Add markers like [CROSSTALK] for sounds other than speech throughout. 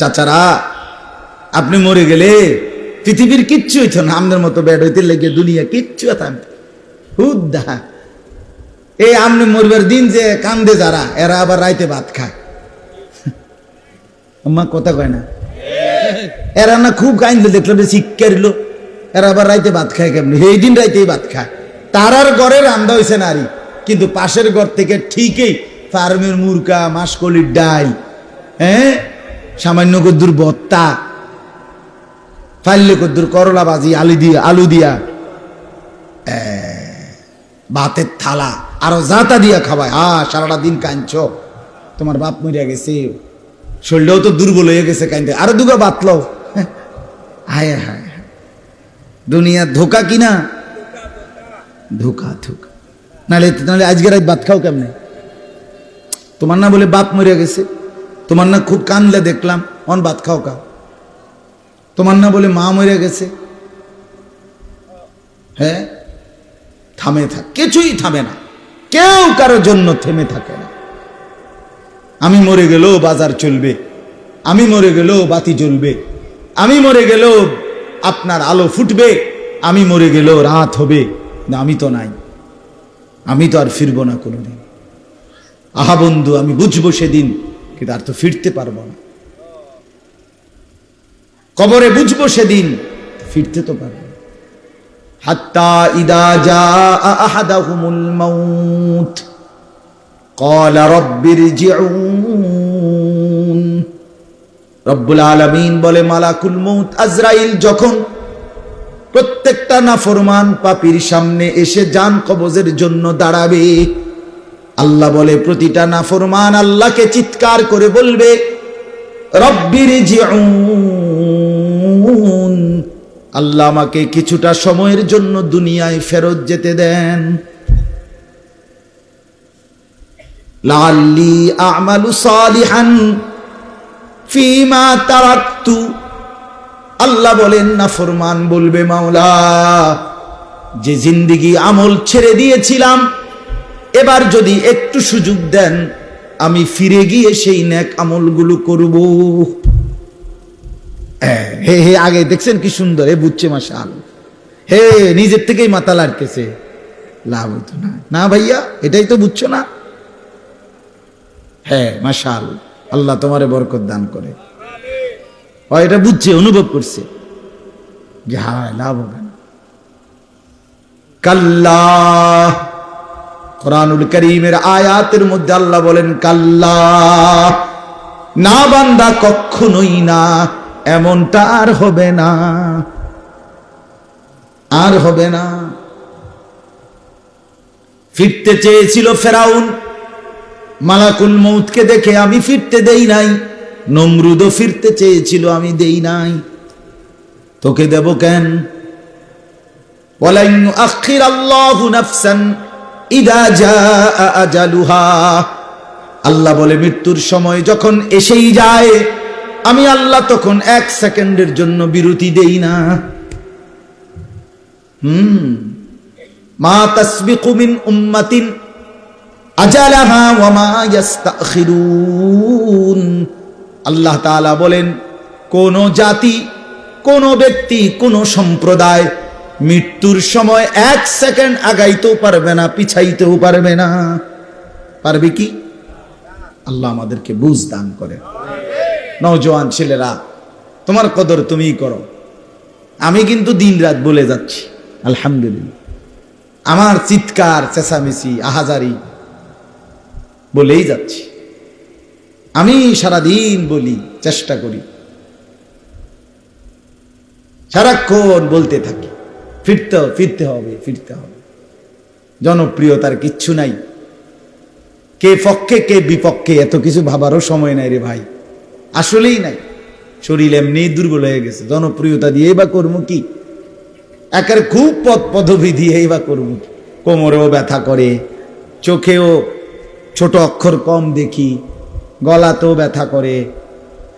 চাচারা, আপনি মরে গেলে পৃথিবীর কিচ্ছু হইতো না, আমাদের মতো ব্যাড হইতে লেগে দুনিয়া কিচ্ছু হুদ্দা এই আমনে মরবার দিন যে কান্দে যারা, এরা আবার রাইতে ভাত খায়। [LAUGHS] আম্মা কথা কয় না? এরা না খুব কাইন্দে দেখল শিক্ষা দিল। এরা আবার রাইতে ভাত খায় কেমনি? এই দিন রাইতেই ভাত খায়। তারার ঘরে রান্দা হয়েছে নারী, কিন্তু পাশের ঘর থেকে ঠিকই ফার্মের মুরকা মাসকলির ডাল হ্যাঁ? সামান্য কদ্দুর বত্তা, ফাইলে কদ্দুর করলা বাজি, আলু দিয়া আলু দিয়া ভাতের থালা, আরও জাতা দিয়া খাবায়। হা সারাটা দিন কাঁদছ, তোমার বাপ মরিয়া গেছে, শরীরটাও তো দুর্বল হয়ে গেছে কাইন্দে আরও দুগা বাতলো হায় হায়। দুনিয়া ধোকা কিনা ধোকা ধোকা। নাহলে নাহলে আজকে রাত ভাত খাও কেমনে? তোমার না বলে বাপ মরিয়া গেছে। তোমার না খুব কানলে দেখলাম, অন ভাত খাও কা। তোমার না বলে মা মরে গেছে। হ্যাঁ? থামে থাক, কিছুই থামে না। কেউ কারোর জন্য থেমে থাকে না। আমি মরে গেলেও বাজার চলবে। আমি মরে গেলেও বাতি জ্বলবে। আমি মরে গেলেও আপনার আলো ফুটবে। আমি মরে গেলেও রাত হবে। না, আমি তো নাই। আমি তো আর ফিরবো না কোনোদিন। আহা বন্ধু, আমি বুঝব সেদিন। কিন্তু আর তো ফিরতে পারবো না কবরে বুঝবো সেদিন ফিরতে তো পারবো না হাত্তা ইদা জা আহাদাহুমুল মাউত قال رب ارجعون রব্বুল আলামিন বলে মালাকুল মৌত আজরাইল যখন প্রত্যেকটা নাফরমান পাপির সামনে এসে জান কবজের জন্য দাঁড়াবে আল্লাহ বলে, প্রতিটা নাফরমান আল্লাহকে চিৎকার করে বলবে রব্বির আল্লাহ আমাকে কিছুটা সময়ের জন্য দুনিয়ায় ফেরত যেতে দেন। লাল্লি আমালু সালিহান ফিমা আল্লাহ বলেন না ফরমান বলবে, মাওলা, যে জিন্দিগি আমল ছেড়ে দিয়েছিলাম এবার যদি একটু সুযোগ দেন, আমি ফিরে গিয়ে সেই ন্যাক আমলগুলো করব। হে হে, আগে দেখছেন কি সুন্দর হে বুঝছে মাসাল হে, নিজের থেকেই মাথা লাড়তেছে লাভ হইতো না। না ভাইয়া, এটাই তো বুঝছ না? হ্যাঁ মাশাল, আল্লাহ তোমারে বরকত দান করে। ও, এটা বুঝছে, অনুভব করছে। যে হ্যাঁ লাভ হবে না। কাল্লা কোরআনুল করিমের আয়াতের মধ্যে আল্লাহ বলেন, কাল্লা, না বান্দা কখনোই না, এমনটা আর হবে না, আর হবে না। ফিরতে চেয়েছিল ফেরাউন, মালাকুল মৌতকে দেখে, আমি ফিরতে দেই নাই। নমরুদও ফিরতে চেয়েছিল, আমি দেই নাই। তোকে দেব কেন? বলেন আখির আল্লাহু নাফসান। আল্লাহ বলে, মৃত্যুর সময় যখন এসেই যায়, আমি আল্লাহ তখন এক সেকেন্ডের জন্য বিরতি দেই না। হুম। মা তাসবিকু মিন উম্মাতিন আজালাহা ইয়াস্তাখিরুন। আল্লাহ তাআলা বলেন, কোন জাতি, কোন ব্যক্তি, কোন সম্প্রদায় মৃত্যুর সময় এক সেকেন্ড আগাইতেও পারবে না, পিছাইতেও পারবে না। পারবে কি? আল্লাহ আমাদেরকে বুঝ দান করে। নওজোয়ান ছেলেরা, তোমার কদর তুমিই করো। আমি কিন্তু দিন রাত বলে যাচ্ছি, আলহামদুলিল্লাহ। আমার চিৎকার, চেঁচামেচি, আহাজারি বলেই যাচ্ছি। আমি সারাদিন বলি, চেষ্টা করি। সারাক্ষণ বলতে থাকি। ফিরতে ফিরতে হবে ফিরতে হবে। জনপ্রিয়তার কিচ্ছু নাই। কে পক্ষে, কে বিপক্ষে এত কিছু ভাবারও সময় নাই রে ভাই। আসলেই নাই। শরীর এমনি দুর্বল হয়ে গেছে। জনপ্রিয়তা দিয়ে বা করব কি? একের খুব পদ পদবি দিয়েই বা করব কি? কোমরেও ব্যথা করে, চোখেও ছোট অক্ষর কম দেখি, গলাতেও ব্যথা করে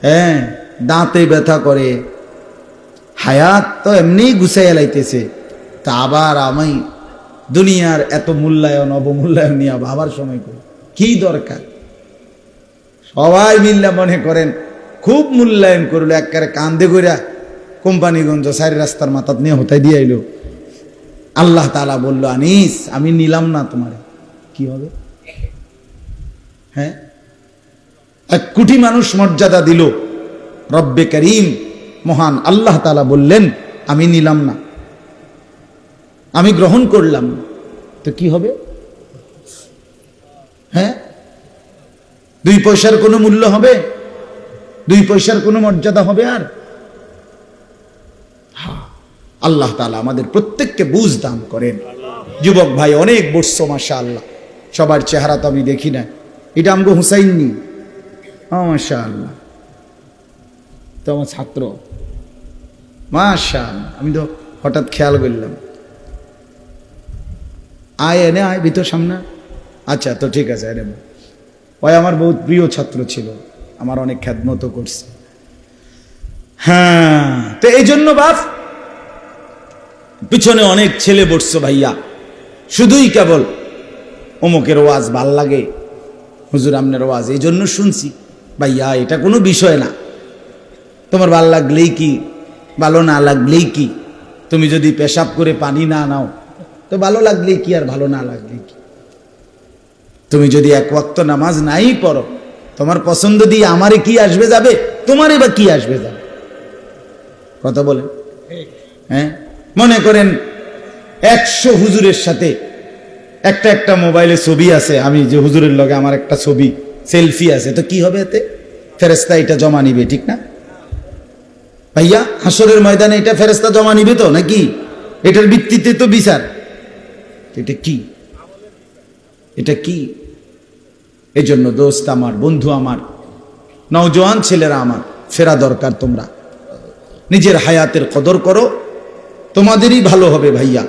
হ্যাঁ দাঁতে ব্যথা করে হায়াত তো এমনিই গুছাই লাইতেছে। তা আবার আমি দুনিয়ার এত মূল্যায়ন, অবমূল্যায়ন নিয়ে ভাবার সময় করি। কি দরকার? সবাই মিললে মনে করেন, খুব মূল্যায়ন করল, একবারে কান্দে করিয়া কোম্পানিগঞ্জ সারি রাস্তার মাথাত নিয়ে হতাই দিয়ে আইলো। আল্লাহ তালা বলল, আনিস, আমি নিলাম না তোমার। কি হবে? হ্যাঁ? এক কোটি মানুষ মর্যাদা দিল। রব্বে করিম মহান আল্লাহ তালা বললেন আমি নিলাম না। আমি গ্রহণ করলাম তো কি হবে? হ্যাঁ? দুই পয়সার কোনো মূল্য হবে? দুই পয়সার কোনো মর্যাদা হবে আর? হা, আল্লাহ তালা আমাদের প্রত্যেককে বুঝ দান করেন। যুবক ভাই অনেক বসছো মাসা আল্লাহ সবার চেহারা তো আমি দেখি না। এটা আমগো হুসাইন নি। মাশা আল্লাহ তো আমার ছাত্র। মাশা আল্লাহ। আমি তো হঠাৎ খেয়াল করলাম। আয় এনে, আয় ভিতর সামনে। আচ্ছা তো ঠিক আছে, এনে। ওই আমার বহুত প্রিয় ছাত্র ছিল, আমার অনেক খ্যাতমতো করছে। হ্যাঁ তো এই জন্য বাপ, পিছনে অনেক ছেলে বসছো ভাইয়া। শুধুই কেবল অমুকের ওয়াজ ভালো লাগে, হুজুর আমনের ওয়াজ, এই জন্য শুনছি। ভাইয়া, এটা কোনো বিষয় না। তোমার ভালো লাগলেই কি ভালো না লাগলেই কি? তুমি যদি পেশাব করে পানি না নাও, তো ভালো লাগলেই কি আর ভালো না লাগলেই কি? তুমি যদি এক ওয়াক্ত নামাজ নাই পড়ো, তোমার পছন্দ দিয়ে আমারে কি আসবে যাবে? তোমারই বা কি আসবে যাবে? কথা বলেন। হ্যাঁ? মনে করেন একশো হুজুরের সাথে একটা একটা মোবাইলে ছবি আছে, আমি যে হুজুরের লগে আমার একটা ছবি, সেলফি আছে, তো কি হবে এতে? ফেরেস্তা এটা জমা নিবে, ঠিক না? ভাইয়া হাসরের ময়দানে এটা ফেরেস্তা জমা নিবে তো, নাকি? এটার ভিত্তিতে তো বিচার। এটা কি? এটা কি? এই জন্য দোস্ত আমার, বন্ধু আমার, নওজোয়ান ছেলেরা আমার, ফেরা দরকার তোমরা। নিজের হায়াতের কদর করো। তোমাদেরই ভালো হবে ভাইয়া।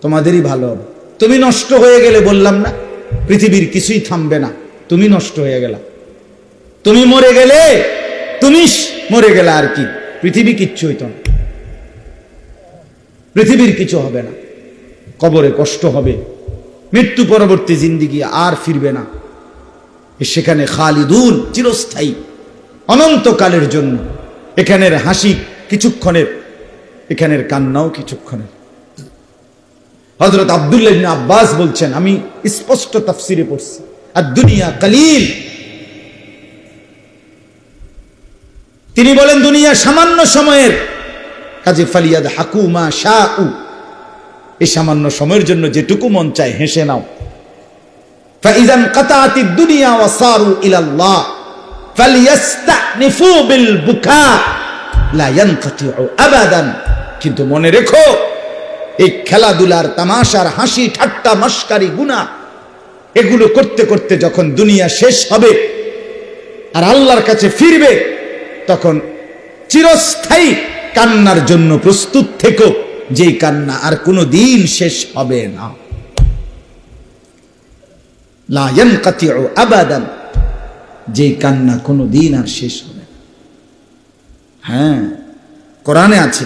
তোমাদেরই ভালো হবে। তুমি নষ্ট হয়ে গেলে বললাম না, পৃথিবীর কিছুই থামবে না। তুমি নষ্ট হয়ে গেলা। তুমি মরে গেলে তুমি মরে গেলে আর কি? পৃথিবী কিচ্ছু হইত না। পৃথিবীর কিছু হবে না। কবরে কষ্ট হবে। মৃত্যু পরবর্তী জিন্দিগি আর ফিরবে না। সেখানে খালিদুন চিরস্থায়ী, অনন্তকালের জন্য। এখানের হাসি কিছুক্ষণের, এখানের কান্নাও কিছুক্ষণের। হজরত আবদুল্লাহ আব্বাস বলছেন, আমি স্পষ্ট তাফসিরে পড়ছি আর দুনিয়া কালিল। তিনি বলেন, দুনিয়া সামান্য সময়ের কাজে ফালিয়াদ হাকুমা শাহ উ এই সামান্য সময়ের জন্য যেটুকু মন চায়, হেসে নাও। ফাইজান কাতাতি দুনিয়া ওয়া সারু ইলাল্লাহ। ফালিয়াস্তানিফু বুকা। লা কিন্তু মনে রেখো, এই খেলাধুলার তামাশার হাসি, ঠাট্টা মস্কারি গুনা এগুলো করতে করতে যখন দুনিয়া শেষ হবে, আর আল্লাহর কাছে ফিরবে তখন চিরস্থায়ী কান্নার জন্য প্রস্তুত থেকো। যে কান্না আর কোনো দিন শেষ হবে না। আবাদান। যেই কান্না কোনো দিন আর শেষ হবে না। হ্যাঁ কোরআনে আছে।